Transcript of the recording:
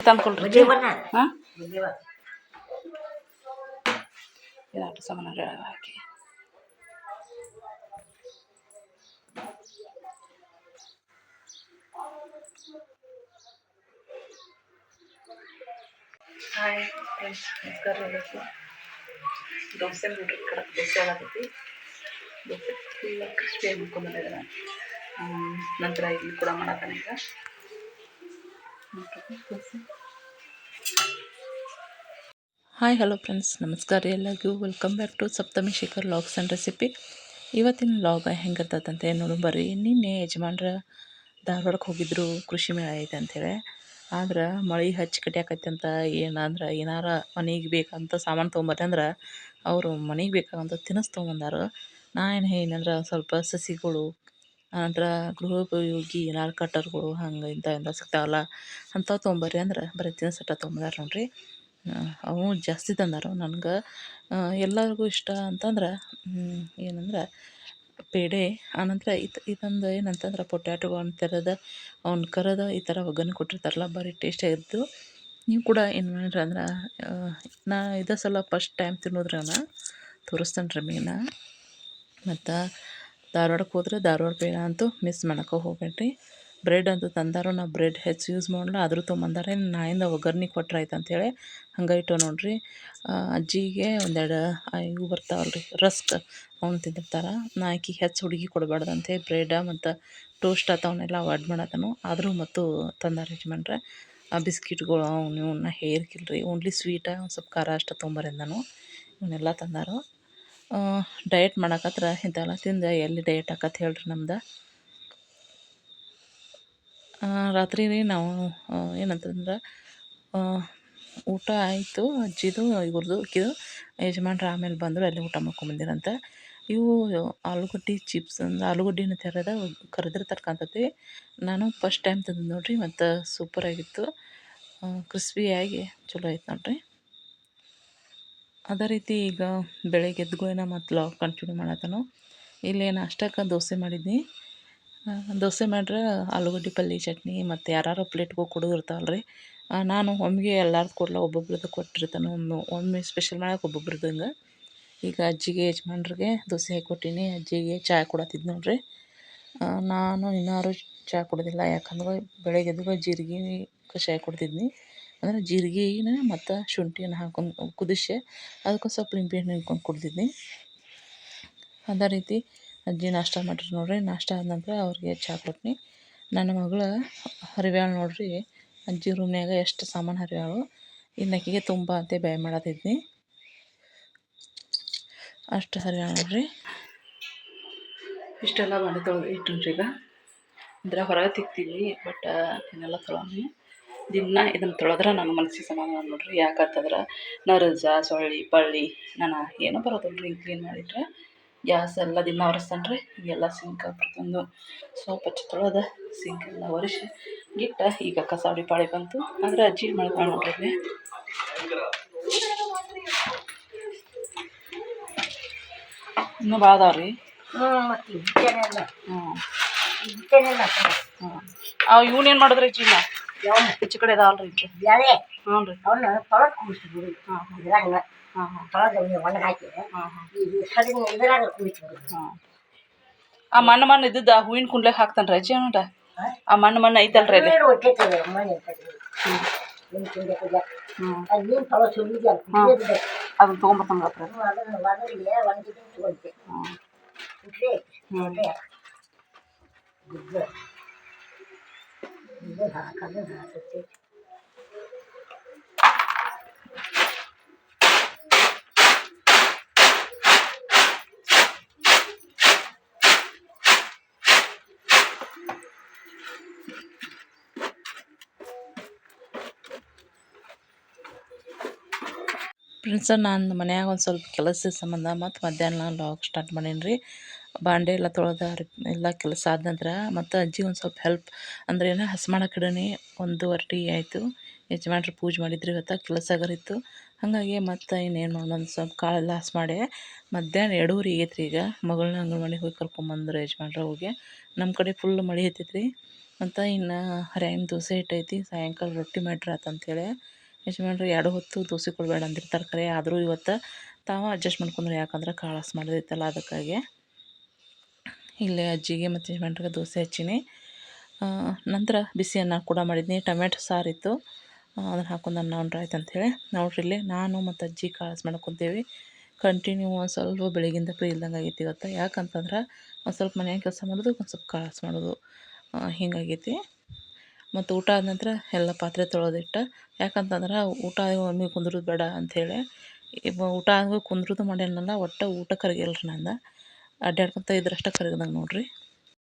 ತಂದ್ಕೊಳ್ರಿ. ಹಾಂ? ಇದಾಟ ಸಾಮಾನು ಹಾಕಿ. Hi friends ನಮಸ್ಕಾರ ಎಲ್ಲರಿಗೂ. ದೋಸೆ ನೋಡ್ರಿ ಕಡಕ್ ದೋಸೆ ಆಗತ್ತೈತಿ ದೋಸೆ ಫುಲ್ ಕ್ರಿಸ್ಪಿಯಾಗಿ ಮುಕ್ಕೊಂಬಂದಿದ್ದಾನೆ ನಂತರ ಇಲ್ಲಿ ಕೂಡ ಮಾಡತ್ತಾನೆ ಈಗ ಹಾಯ್ ಹಲೋ ಫ್ರೆಂಡ್ಸ್ ನಮಸ್ಕಾರ ಎಲ್ಲರಿಗೂ. Welcome back to Saptami Shekhar logs and recipe ಇವತ್ತಿನ ಲಾಗ್ ಹೆಂಗಿರ್ತದಂತೆ ನೋಡು ಬರ್ರಿ. ನಿನ್ನೆ ಯಜಮಾನ್ರ ಧಾರವಾಡಕ್ಕೆ ಹೋಗಿದ್ರು, ಕೃಷಿ ಮೇಳ ಐತೆ ಅಂತೇಳಿ ಆದ್ರೆ ಮಳೆ ಹಚ್ಚಿ ಅಂತ ಏನಂದ್ರೆ ಏನಾರ ಮನೆಗೆ ಬೇಕಂತ ಸಾಮಾನು ತೊಗೊಂಬರ್ರಿ ಅಂದ್ರೆ ಅವರು ಮನೆಗೆ ಬೇಕಾಗಂತ ತಿನಿಸ್ ತೊಗೊಂಬಂದಾರು. ನಾ ಏನು ಏನಂದ್ರೆ ಸ್ವಲ್ಪ ಸಸಿಗಳು ಆನಂತರ ಗೃಹೋಪಯೋಗಿ ಏನಾರು ಕಟ್ಟರ್ಗಳು ಹಂಗೆ ಇಂಥ ಎಲ್ಲ ಸಿಗ್ತಾವಲ್ಲ ಅಂಥವು ತೊಗೊಂಬರ್ರಿ ಅಂದ್ರೆ ಬರೀ ತಿನಿಸಟ್ಟ ತೊಗೊಂಬಂದಾರ ನೋಡ್ರಿ. ಅವು ಜಾಸ್ತಿ ತಂದಾರ ನನ್ಗೆ. ಎಲ್ಲರಿಗೂ ಇಷ್ಟ ಅಂತಂದ್ರೆ ಏನಂದ್ರೆ ಪೇಡೆ, ಆನಂತರ ಇದು ಇದೊಂದು ಏನಂತಂದ್ರೆ ಪೊಟ್ಯಾಟೋಗಳನ್ನು ತೆರೆದ ಅವ್ನ ಕರೆದ ಈ ಥರ ಒಗ್ಗರಣೆ ಕೊಟ್ಟಿರ್ತಾರಲ್ಲ ಭಾರಿ ಆಗಿದ್ದು. ನೀವು ಕೂಡ ಏನು ಮಾಡ್ರಿ ಅಂದ್ರೆ ನಾ ಇದೇ ಸಲ ಫಸ್ಟ್ ಟೈಮ್ ತಿನ್ನೋದ್ರನ ತೋರಿಸ್ತೇನೆ ರೀ ಮೀನ. ಮತ್ತು ಧಾರವಾಡಕ್ಕೆ ಹೋದ್ರೆ ಧಾರವಾಡ ಪೇಡ ಅಂತೂ ಮಿಸ್ ಮಾಡೋಕೆ ಹೋಗ್ಬೇಡ್ರಿ. ಬ್ರೆಡ್ ಅಂತೂ ತಂದಾರು ನಾ ಬ್ರೆಡ್ ಹೆಚ್ಚು ಯೂಸ್ ಮಾಡಲ್ಲ, ಆದರೂ ತೊಗೊಂಬಂದಾರೆ, ನಾಯಿಂದ ಒಗ್ಗರ್ಣೆ ಕೊಟ್ರೆ ಆಯ್ತು ಅಂಥೇಳಿ ಹಂಗೆ ಇಟ್ಟು ನೋಡ್ರಿ. ಅಜ್ಜಿಗೆ ಒಂದೆರಡು ಇವು ಬರ್ತಾವಲ್ರಿ, ರಸ್ಕ್ ಅವ್ನು ತಿಂದಿರ್ತಾರೆ, ನಾ ಹೆಚ್ಚು ಹುಡುಗಿ ಕೊಡಬಾರ್ದಂತೆ ಬ್ರೆಡ ಮತ್ತು ಟೋಸ್ಟ್ ಆತವನ್ನೆಲ್ಲ ಅವಾಯ್ಡ್ ಮಾಡತ್ತನು ಆದರೂ ಮತ್ತು ತಂದಾರ ಯಜಮಾನ್ರೆ, ಆ ಬಿಸ್ಕಿಟ್ಗಳು ಅವನು ಇವನ್ನ ಹೇರ್ಕಿಲ್ರಿ ಓನ್ಲಿ ಸ್ವೀಟ ಒಂದು ಸ್ವಲ್ಪ ಖಾರ ಅಷ್ಟು ತೊಗೊಂಬರಿ ನಾನು ಇವನ್ನೆಲ್ಲ ತಂದಾರು. ಡಯಟ್ ಮಾಡಕತ್ರ ಇಂಥವೆಲ್ಲ ತಿಂದು ಎಲ್ಲಿ ಡಯಟ್ ಆಕತ್ ಹೇಳ್ರಿ ನಮ್ದು. ರಾತ್ರಿ ರೀ ನಾವು ಏನಂತಂದ್ರೆ ಊಟ ಆಯಿತು, ಅಜ್ಜಿದು ಇವ್ರದ್ದು ಅಕ್ಕಿದು, ಯಜಮಾನ್ರು ಆಮೇಲೆ ಬಂದರು, ಅಲ್ಲಿ ಊಟ ಮಾಡ್ಕೊಂಬಂದಿರಂತ. ಇವು ಆಲೂಗಡ್ಡೆ ಚಿಪ್ಸ್ ಅಂದ್ರೆ ಆಲೂಗಡ್ಡೆನ ತೆರೆದ ಕರೆದ್ರೆ ಕಾಣ್ತೈತಿ ನಾನು ಫಸ್ಟ್ ಟೈಮ್ ತಂದು ನೋಡಿರಿ, ಮತ್ತು ಸೂಪರಾಗಿತ್ತು ಕ್ರಿಸ್ಪಿಯಾಗಿ ಚಲೋ ಆಯ್ತು ನೋಡಿರಿ. ಅದೇ ರೀತಿ ಈಗ ಬೆಳಗ್ಗೆ ಏನೋ ಮತ್ತು ಲಾಕ್ ಕಂಟಿನ್ಯೂ ಮಾಡತ್ತನು. ಇಲ್ಲಿ ನಾಷ್ಟಕ್ಕೆ ದೋಸೆ ಮಾಡಿದ್ನಿ. ದೋಸೆ ಮಾಡ್ರೆ ಆಲೂಗಡ್ಡೆ ಪಲ್ಯ ಚಟ್ನಿ ಮತ್ತು ಯಾರು ಪ್ಲೇಟ್ಗೂ ಕೊಡೋದು ಇರ್ತಾವಲ್ಲ ರೀ ನಾನು ಒಮ್ಮೆಗೆ ಎಲ್ಲರದ್ದು ಕೊಡಲ್ಲ ಒಬ್ಬೊಬ್ರದ್ದು ಕೊಟ್ಟಿರ್ತಾನೆ. ಒಮ್ಮೆ ಒಮ್ಮೆ ಸ್ಪೆಷಲ್ ಮಾಡೋಕೆ ಒಬ್ಬೊಬ್ರದ್ದು ಹಿಂಗೆ ಈಗ ಅಜ್ಜಿಗೆ, ಯಜಮಾನ್ರಿಗೆ ದೋಸೆ ಹಾಕ್ಕೊಟ್ಟೀನಿ ಅಜ್ಜಿಗೆ ಚಹಾ ಕೊಡತ್ತಿದ್ದು ನೋಡ್ರಿ. ನಾನು ಇನ್ನಾರು ಚಹಾ ಕುಡ್ದಿಲ್ಲ. ಯಾಕಂದ್ರೆ ಬೆಳಗ್ಗೆ ಜೀರಿಗೆ ಕಷಾಯ ಕುಡ್ದಿದ್ನಿ ಅಂದರೆ ಜೀರಿಗೆನ ಮತ್ತು ಶುಂಠಿಯನ್ನು ಹಾಕೊಂಡು ಕುದಿಸಿ ಅದಕ್ಕೆ ಸ್ವಲ್ಪ ನಿಂಬೆಹಣ್ಣು ಹಿಂಡ್ಕೊಂಡು ಕುಡ್ದಿದ್ನಿ. ಅದೇ ರೀತಿ ಅಜ್ಜಿ ನಾಷ್ಟ ಮಾಡಿರಿ ನೋಡ್ರಿ, ನಾಷ್ಟ ಆದ ನಂತರ ಅವ್ರಿಗೆ ಚಹಾ ಕೊಟ್ನಿ. ನನ್ನ ಮಗಳು ಹರಿವ್ಯಾಳು ನೋಡ್ರಿ, ಅಜ್ಜಿ ರೂಮ್ನ್ಯಾಗ ಎಷ್ಟು ಸಾಮಾನು ಹರಿವ್ಯಾಳು ಇನ್ನು ಅಕ್ಕಿಗೆ ತುಂಬ ಅಂತ ಬೇಯ ಮಾಡತ್ತಿದ್ನಿ ಅಷ್ಟು ಹರಿವ್ಯಾಳು ನೋಡ್ರಿ. ಇಷ್ಟೆಲ್ಲ ಮಾಡಿ ಇಟ್ಟುನ್ರಿ ಈಗ ಅಂದ್ರೆ ಹೊರಗೆ ತಿಕ್ತೀವಿ, ಬಟ್ ಏನೆಲ್ಲ ತೊಳೋನಿ ದಿನ ಇದನ್ನು ತೊಳೆದ್ರೆ ನನ್ನ ಮನಸ್ಸಿಗೆ ಸಮಾಧಾನ ನೋಡ್ರಿ. ಯಾಕಂತಂದ್ರೆ ನರಜ ಸೊಳ್ಳೆ ಪಳ್ಳಿ ನನ ಏನೂ ಬರೋದಿಲ್ಲ ರೀ ಕ್ಲೀನ್ ಮಾಡಿಟ್ರೆ. ಗ್ಯಾಸ್ ಎಲ್ಲ ದಿನ ಒರೆಸ್ತಾನೆ ರೀ ಎಲ್ಲ ಸಿಂಕ್ ಪ್ರತಿಯೊಂದು ಸೋಪ್ ಹಚ್ಚಿ ತೊಳೆದ ಸಿಂಕ್ ಎಲ್ಲ ಒರೆಸಿ ಗಿಟ್ಟ ಈಗ ಕಸಾವಳಿ ಪಾಳಿ ಬಂತು. ಆದರೆ ಅಜ್ಜಿ ಮಾಡ್ತಾಳೆ ನೋಡ್ರಿ ಇನ್ನೂ ಭಾಳ ಅದಾವ ರೀ? ಹ್ಞೂ ಹ್ಞೂ ಅವು ಇವನೇನು ಮಾಡಿದ್ರಿ ಅಜ್ಜಿ ಇಲ್ಲ ಯಾವ ಈಚೆ ಕಡೆ ಇದಾವಲ್ಲ ರೀ ಬ್ಯಾಳೆ ಹ್ಞೂ ರೀ ಅವನ್ನ ತೊಳೆದು ಕುಡಿಸ್ಬಿಡು ಹಾಂ ಇದ್ರಾಗ ಹಾಂ ಹಾಂ ತೊಳೆದು ಒಣಗಿ ಹಾಕಿ ಹಾಂ ಹಾಂ ಇದು ಸರಿನ ಇದ್ರಾಗ ಕುಡಿಸ್ಬಿಡು ಹಾಂ ಆ ಮಣ್ಣು ಮಣ್ಣು ಇದ್ದದ್ದು ಆ ಹೂವಿನ ಕುಂಡ್ಲೆಗೆ ಹಾಕ್ತಾನೆ ರೀ ಅಜ್ಜಿ ಅವನ ಆ ಮಣ್ಣು ಮಣ್ಣು ಐತಲ್ರಿ ಅಲ್ಲಿ ನೀರು ಒಟ್ಟೈತದೆ ಮನೆ ನಿಮ್ಮ ತಿಂದೆ ಕುದಿಯ ಹ್ಞೂ ಅದು ನೀನು ತೊಳೆ ಸುರಿದೆ ಹಾಂ. ಕುದಿಯೋದು ಅದನ್ನ ತೊಗೊಂಬರ್ತಾನೆ ಹತ್ರ ಅದನ್ನು ಒಣಗಿಗೆ ಒಣಗಿದ್ದು ತಗೊಂತೆ ಹ್ಞೂ ಉಟ್ರೆ ಹ್ಞೂ ಉಟ್ರೆ ಗುಡ್ಡ ಇದು ಹಾಕೋದು ಹಾಕುತ್ತೆ ಫ್ರೆಂಡ್ಸ ನಾನು ಮನ್ಯಾಗ ಒಂದು ಸ್ವಲ್ಪ ಕೆಲಸದ ಸಂಬಂಧ ಮತ್ತು ಮಧ್ಯಾಹ್ನ ಲಾಗ್ ಸ್ಟಾರ್ಟ್ ಮಾಡೀನಿ ರೀ ಬಾಂಡೆ ಎಲ್ಲ ತೊಳೆದ ಎಲ್ಲ ಕೆಲಸ ಆದ ನಂತರ ಮತ್ತು ಅಜ್ಜಿ ಒಂದು ಸ್ವಲ್ಪ ಹೆಲ್ಪ್ ಅಂದ್ರೆ ಏನು ಹಸ್ ಮಾಡೋ ಕಡೆನೇ ಒಂದೂವರೆ ಟೀ ಆಯಿತು. ಯಜಮಾನ್ರು ಪೂಜೆ ಮಾಡಿದ್ರು ಇವತ್ತು, ಕೆಲಸ ಆಗರಿತ್ತು. ಹಾಗಾಗಿ ಮತ್ತು ಇನ್ನೇನು ಮಾಡೋಣ ಒಂದು ಸ್ವಲ್ಪ ಕಾಳೆಲ್ಲ ಹಸ್ ಮಾಡಿ. ಮಧ್ಯಾಹ್ನ ಎರಡೂವರೆ ರೀ ಈಗ. ಮಗಳನ್ನ ಅಂಗನವಾಡಿಗೆ ಹೋಗಿ ಕರ್ಕೊಂಬಂದ್ರು ಯಜಮಾನ್ರು ಹೋಗಿ ನಮ್ಮ ಕಡೆ ಫುಲ್ ಮಳೆ ಹತ್ತೈತೆ ರೀ ಮತ್ತು ಇನ್ನು ಹರ್ಯಾಗಿನ ದೋಸೆ ಇಟ್ಟೈತಿ ಐತಿ ಸಾಯಂಕಾಲ ರೊಟ್ಟಿ ಮಾಡ್ರಿ ಆತಂತೇಳಿ ಯಜಮಾನ್ರು ಎರಡು ಹೊತ್ತು ದೋಸೆ ಕೊಡಬೇಡ ಅಂದಿರ್ತಾರೆ ಖರೆ ಆದರೂ ಇವತ್ತು ತಾವು ಅಡ್ಜಸ್ಟ್ ಮಾಡ್ಕೊಂಡ್ರು ಯಾಕಂದ್ರೆ ಕಾಳು ಹಸ್ ಮಾಡಿದೈತಲ್ಲ ಅದಕ್ಕಾಗಿ. ಇಲ್ಲೇ ಅಜ್ಜಿಗೆ ಮತ್ತು ಯಜಮಾನ್ರಿಗೆ ದೋಸೆ ಹಚ್ಚೀನಿ. ನಂತರ ಬಿಸಿ ಅನ್ನ ಕೂಡ ಮಾಡಿದ್ನಿ. ಟೊಮೆಟೊ ಸಾರಿತ್ತು. ಅದನ್ನು ಹಾಕೊಂಡು ಅನ್ನ ಉಂಡ್ರೆ ಆಯ್ತು ಅಂಥೇಳಿ ನೋಡ್ರಿ ಇಲ್ಲಿ ನಾನು ಮತ್ತು ಅಜ್ಜಿ ಕಾಳಸ್ ಮಾಡ್ಕೊತೀವಿ. ಕಂಟಿನ್ಯೂ ಒಂದು ಸ್ವಲ್ಪ ಬೆಳಗಿಂದ ಫ್ರೀ ಇಲ್ದಂಗೆ ಆಗೈತಿ ಇವತ್ತು. ಯಾಕಂತಂದ್ರೆ ಒಂದು ಸ್ವಲ್ಪ ಮನೆ ಕೆಲಸ ಮಾಡೋದು, ಒಂದು ಸ್ವಲ್ಪ ಕಾಳಸ್ ಮಾಡೋದು. ಹಿಂಗಾಗೈತಿ ಮತ್ತು ಊಟ ಆದ ನಂತರ ಎಲ್ಲ ಪಾತ್ರೆ ತೊಳೆದಿಟ್ಟು. ಯಾಕಂತಂದ್ರೆ ಊಟ ಒಮ್ಮೆ ಕುಂದ್ರೋದು ಬೇಡ ಅಂಥೇಳಿ ಊಟ ಆದ್ಮೇಲೆ ಕುಂದ್ರೋದು ಮಾಡ್ಯಾನಲ್ಲ, ಒಟ್ಟು ಊಟ ಕರಗಿಲ್ಲ ರೀ ನಂದು. ಅಡ್ಡಾಡ್ಕೊತ ಇದ್ರಷ್ಟೇ ಕರಗ್ದಂಗೆ ನೋಡಿರಿ.